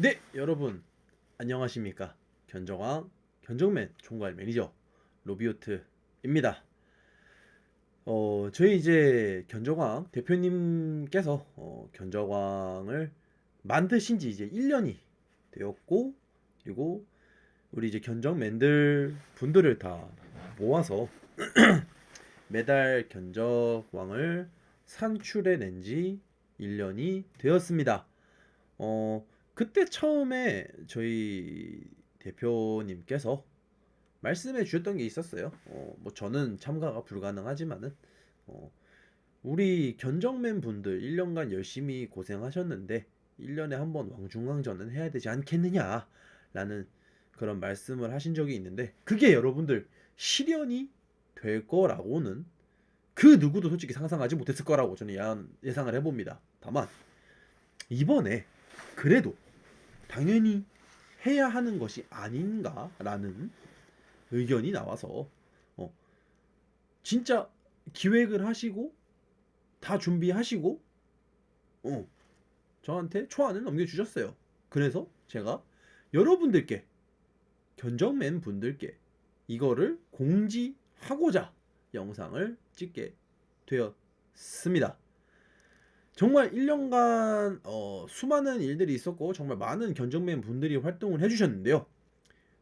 네, 여러분 안녕하십니까? 견정왕 견정맨 총괄 매니저 로비오트입니다. 어, 저희 이제 견정왕 대표님께서 어, 견정왕을 만드신 지 이제 1년이 되었고 그리고 우리 이제 견정맨들 분들을 다 모아서 매달 견적왕을 산출해 낸 지 1년이 되었습니다. 어, 그때 처음에 저희 대표님께서 말씀해 주셨던 게 있었어요. 어, 뭐 저는 참가가 불가능하지만은 어, 우리 견적맨 분들 1년간 열심히 고생하셨는데 1년에 한 번 왕중왕전은 해야 되지 않겠느냐라는 그런 말씀을 하신 적이 있는데 그게 여러분들 실현이 될 거라고는 그 누구도 솔직히 상상하지 못했을 거라고 저는 야- 예상을 해봅니다. 다만 이번에 그래도 당연히 해야 하는 것이 아닌가라는 의견이 나와서 어, 진짜 기획을 하시고 다 준비하시고 어, 저한테 초안을 넘겨주셨어요. 그래서 제가 여러분들께 견적맨 분들께 이거를 공지하고자 영상을 찍게 되었습니다. 정말 1년간 어, 수많은 일들이 있었고 정말 많은 견적맨 분들이 활동을 해주셨는데요.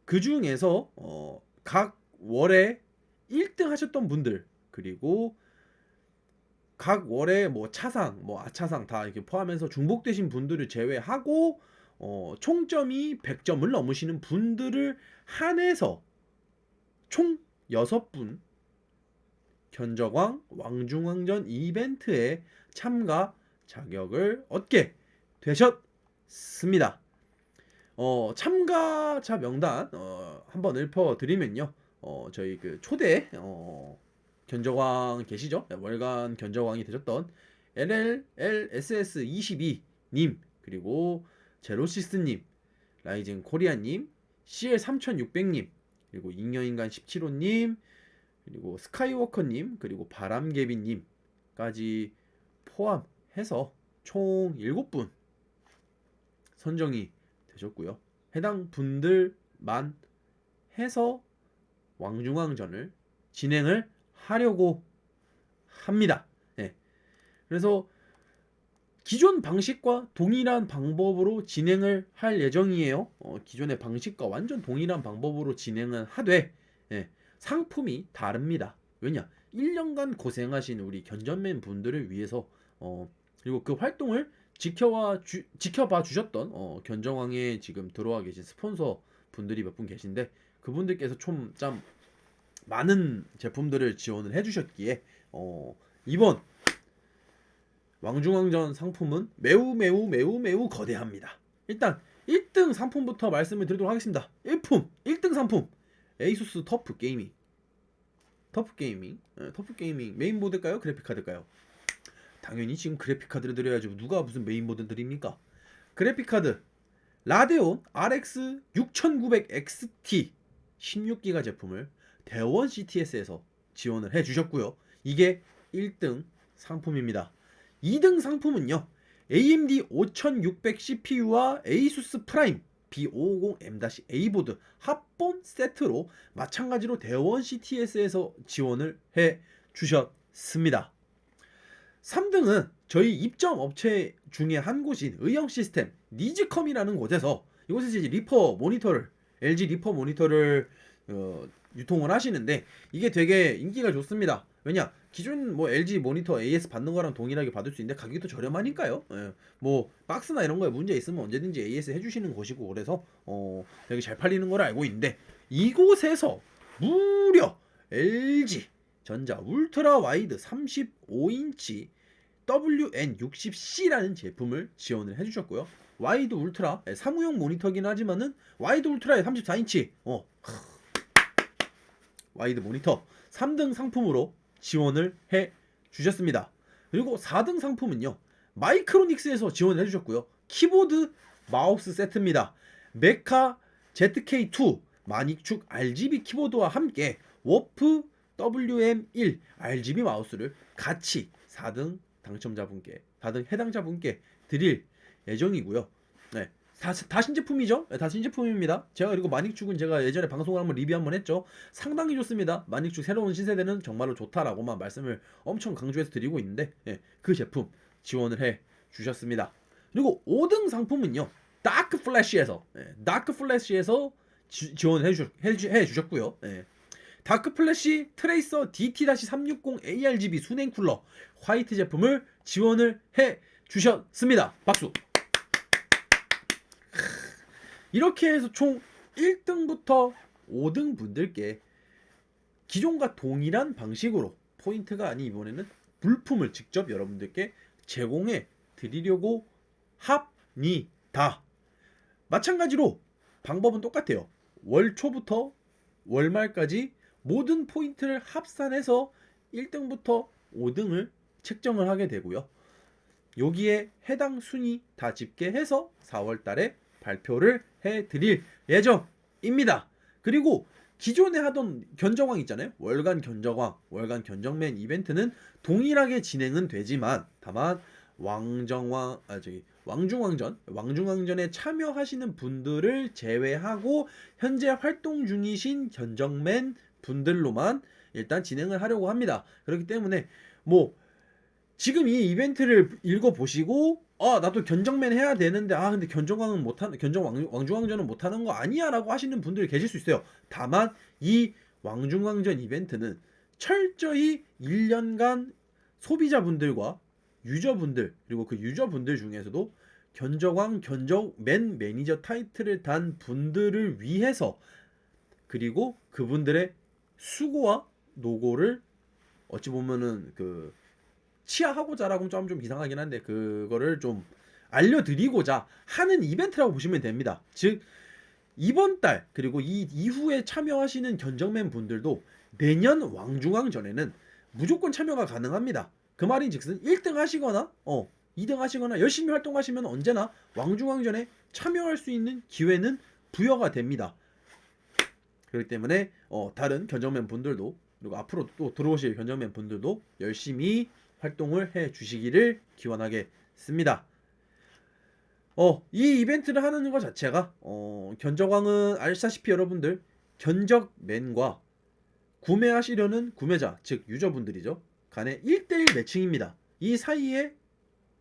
그 중에서 어, 각 월에 1등 하셨던 분들 그리고 각 월에 뭐 차상, 뭐 아차상 다 이렇게 포함해서 중복되신 분들을 제외하고 어, 총점이 100점을 넘으시는 분들을 한해서 총 6분 견적왕 왕중왕전 이벤트에 참가 자격을 얻게 되셨습니다. 어, 참가자 명단 어, 한번 읊어드리면요. 어, 저희 그 초대 어, 견적왕 계시죠? 월간 견적왕이 되셨던 LLLSS22님 그리고 제로시스님 라이징 코리아님 CL3600님 그리고 잉여인간 17호님 그리고 스카이워커님 그리고 바람개비님까지 포함 해서 총 7분 선정이 되셨고요. 해당 분들만 해서 왕중왕전을 진행을 하려고 합니다. 네. 그래서 기존 방식과 동일한 방법으로 진행을 할 예정이에요. 어, 기존의 방식과 완전 동일한 방법으로 진행을 하되 예, 상품이 다릅니다. 왜냐? 1년간 고생하신 우리 견전맨 분들을 위해서 어, 그리고 그 활동을 지켜와 주, 지켜봐 주셨던 어, 견정왕에 지금 들어와 계신 스폰서 분들이 몇 분 계신데 그분들께서 좀 참 많은 제품들을 지원을 해주셨기에 어, 이번 왕중왕전 상품은 매우 매우 매우 매우 거대합니다. 일단 1등 상품부터 말씀을 드리도록 하겠습니다. 1품 1등 상품 에이수스 터프 게이밍 터프 게이밍 예, 터프 게이밍 메인보드일까요? 그래픽카드일까요? 당연히 지금 그래픽카드를 드려야지 누가 무슨 메인보드 드립니까? 그래픽카드 라데온 RX 6900 XT 16기가 제품을 대원 CTS에서 지원을 해 주셨고요. 이게 1등 상품입니다. 2등 상품은요. AMD 5600 CPU와 ASUS 프라임 B550M-A 보드 합본 세트로 마찬가지로 대원 CTS에서 지원을 해 주셨습니다. 3등은 저희 입점 업체 중에 한 곳인 의형 시스템 니즈컴이라는 곳에서 이곳에서 이제 리퍼 모니터를 LG 리퍼 모니터를 어, 유통을 하시는데 이게 되게 인기가 좋습니다. 왜냐 기존 뭐 LG 모니터 AS 받는 거랑 동일하게 받을 수 있는데 가격이 더 저렴하니까요. 예, 뭐 박스나 이런 거에 문제 있으면 언제든지 AS 해주시는 곳이고 그래서 어, 되게 잘 팔리는 걸 알고 있는데 이곳에서 무려 LG 전자 울트라 와이드 35인치 WN60C라는 제품을 지원을 해주셨고요. 와이드 울트라 예, 사무용 모니터긴 하지만은 와이드 울트라의 34인치 어 와이드 모니터 3등 상품으로 지원을 해 주셨습니다. 그리고 4등 상품은요. 마이크로닉스에서 지원을 해 주셨고요. 키보드 마우스 세트입니다. 메카 ZK2 마닉축 RGB 키보드와 함께 워프 WM1 RGB 마우스를 같이 4등 당첨자분께 4등 해당자분께 드릴 예정이고요. 네. 다, 다 신제품이죠? 네, 다 신제품입니다. 제가 그리고 마닉축은 제가 예전에 방송을 한번 리뷰 한번 했죠. 상당히 좋습니다. 마닉축 새로운 신세대는 정말로 좋다라고만 말씀을 엄청 강조해서 드리고 있는데 예, 그 제품 지원을 해 주셨습니다. 그리고 5등 상품은요. 다크 플래시에서 예, 다크 플래시에서 지, 지원을 해주, 해주, 해 주셨고요. 예. 다크 플래시 트레이서 DT-360 ARGB 순행 쿨러 화이트 제품을 지원을 해 주셨습니다. 박수. 이렇게 해서 총 1등부터 5등 분들께 기존과 동일한 방식으로 포인트가 아닌 이번에는 물품을 직접 여러분들께 제공해 드리려고 합니다. 마찬가지로 방법은 똑같아요. 월 초부터 월 말까지 모든 포인트를 합산해서 1등부터 5등을 책정을 하게 되고요. 여기에 해당 순위 다 집계해서 4월 달에 발표를 해 드릴 예정입니다. 그리고 기존에 하던 견적왕 있잖아요. 월간 견적왕, 월간 견적맨 이벤트는 동일하게 진행은 되지만 다만 왕정왕 아 저기 왕중왕전, 왕중왕전에 참여하시는 분들을 제외하고 현재 활동 중이신 견적맨 분들로만 일단 진행을 하려고 합니다. 그렇기 때문에 뭐 지금 이 이벤트를 읽어 보시고 아 나도 견적맨 해야 되는데 아 근데 견적왕은 못하는 견적 왕, 왕중왕전은 못하는 거 아니야라고 하시는 분들이 계실 수 있어요. 다만 이 왕중왕전 이벤트는 철저히 1년간 소비자분들과 유저분들 그리고 그 유저분들 중에서도 견적왕 견적맨 매니저 타이틀을 단 분들을 위해서 그리고 그분들의 수고와 노고를 어찌 보면은 그 치하하고자라고 좀, 좀 이상하긴 한데 그거를 좀 알려드리고자 하는 이벤트라고 보시면 됩니다. 즉 이번 달 그리고 이 이후에 참여하시는 견적맨 분들도 내년 왕중왕 전에는 무조건 참여가 가능합니다. 그 말인즉슨 1등 하시거나 어 2등 하시거나 열심히 활동하시면 언제나 왕중왕전에 참여할 수 있는 기회는 부여가 됩니다. 그렇기 때문에 어, 다른 견적맨 분들도 그리고 앞으로 또 들어오실 견적맨 분들도 열심히 활동을 해 주시기를 기원하겠습니다. 어, 이 이벤트를 하는 것 자체가 어, 견적왕은 아시다시피 여러분들 견적맨과 구매하시려는 구매자 즉 유저분들이죠. 간의 1대1 매칭입니다. 이 사이에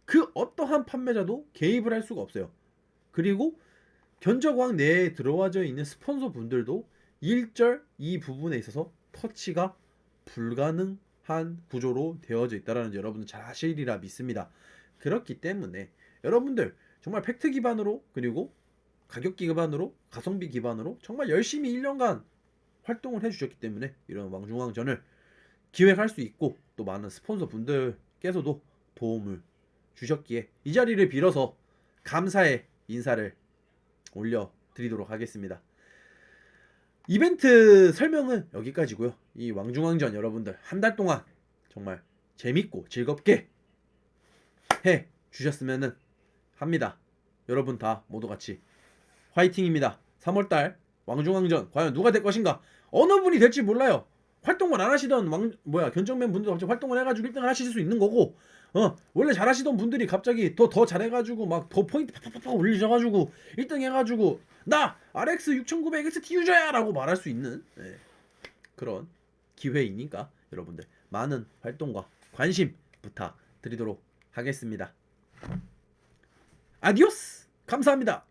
그 어떠한 판매자도 개입을 할 수가 없어요. 그리고 견적왕 내에 들어와져 있는 스폰서 분들도 일절 이 부분에 있어서 터치가 불가능한 구조로 되어져 있다는 여러분들 잘 아시리라 믿습니다. 그렇기 때문에 여러분들 정말 팩트 기반으로 그리고 가격 기반으로 가성비 기반으로 정말 열심히 1년간 활동을 해주셨기 때문에 이런 왕중왕전을 기획할 수 있고 또 많은 스폰서 분들께서도 도움을 주셨기에 이 자리를 빌어서 감사의 인사를 올려드리도록 하겠습니다. 이벤트 설명은 여기까지고요. 이 왕중왕전 여러분들 한 달 동안 정말 재밌고 즐겁게 해 주셨으면 합니다. 여러분 다 모두 같이 화이팅입니다. 3월달 왕중왕전 과연 누가 될 것인가? 어느 분이 될지 몰라요. 활동을 안 하시던 왕 뭐야 견적맨 분들 갑자기 활동을 해가지고 1등을 하실 수 있는 거고 어 원래 잘하시던 분들이 갑자기 더 더 잘해가지고 막 더 포인트 팍팍팍 올리셔가지고 1등 해가지고 나 RX 6900 XT 유저야라고 말할 수 있는 예, 그런 기회이니까 여러분들 많은 활동과 관심 부탁드리도록 하겠습니다. 아디오스 감사합니다.